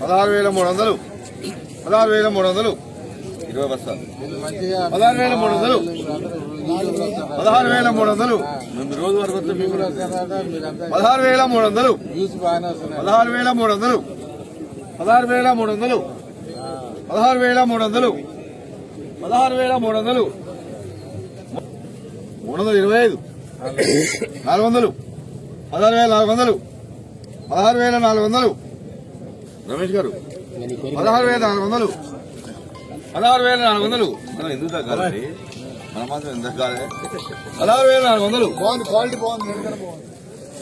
పదహారు వేల మూడు వందలు. పదహారు వేల మూడు వందలు. ఇరవై బస్తాలు పదహారు వేల మూడు వందలు. పదహారు వేల మూడు వందలు. రోజు వరకు పదహారు వేల మూడు వందలు. పదహారు వేల మూడు వందలు. పదహారు వేల మూడు వందలు. పదహారు వేల మూడు వందలు. పదహారు వేల మూడు వందలు. మూడు వందల ఇరవై ఐదు. నాలుగు వందలు. పదహారు వేల నాలుగు వందలు. పదహారు వేల నాలుగు వందలు. రమేష్ గారు పదహారు వేల నాలుగు వందలు. పదహారు వేల నాలుగు వందలు. మనం ఎందుకు తగ్గాలండి? మన మాత్రం ఎందుకు తగ్గాలి? పదహారు వేల నాలుగు వందలు. క్వాలిటీ బాగుంది.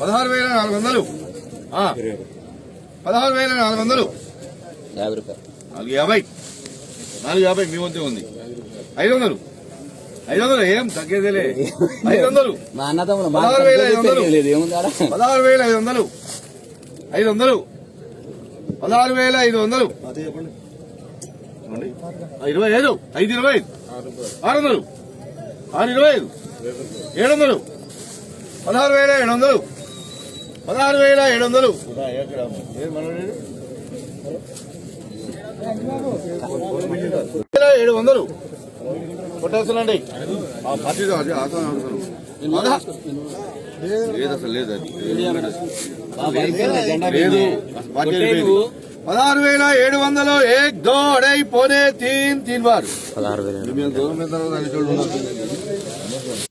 పదహారు వేల నాలుగు వందలు. ఆ. పదహారు వేల నాలుగు వందలు. యాభై రూపాయలు. నాలుగు యాభై. నాలుగు యాభై మీ వంతే ఉంది. ఐదు వందలు. ఐదు వందలు ఏం తగ్గేదేలే. ఐదు వందలు మా అన్నదమ్ములు మా పదహారు వేల ఐదు వందలు. పదహారు వేల ఐదు వందలు ఐదు వందలు పదహారు వేల ఐదు వందలు ఇరవై ఐదు ఐదు ఇరవై ఐదు. ఆరు వందలు. ఆరు ఇరవై ఐదు. ఏడు వందలు. పదహారు వేల ఏడు వందలు. పదహారు వేల ఏడు వందలు. ఏడు వందలు. లేదు అసలు లేదు అది. లేదు. పదహారు వేల ఏడు వందలు ఏక్ దో అడై పోనే తీన్ తీన్ బార్ పదహారు వేలు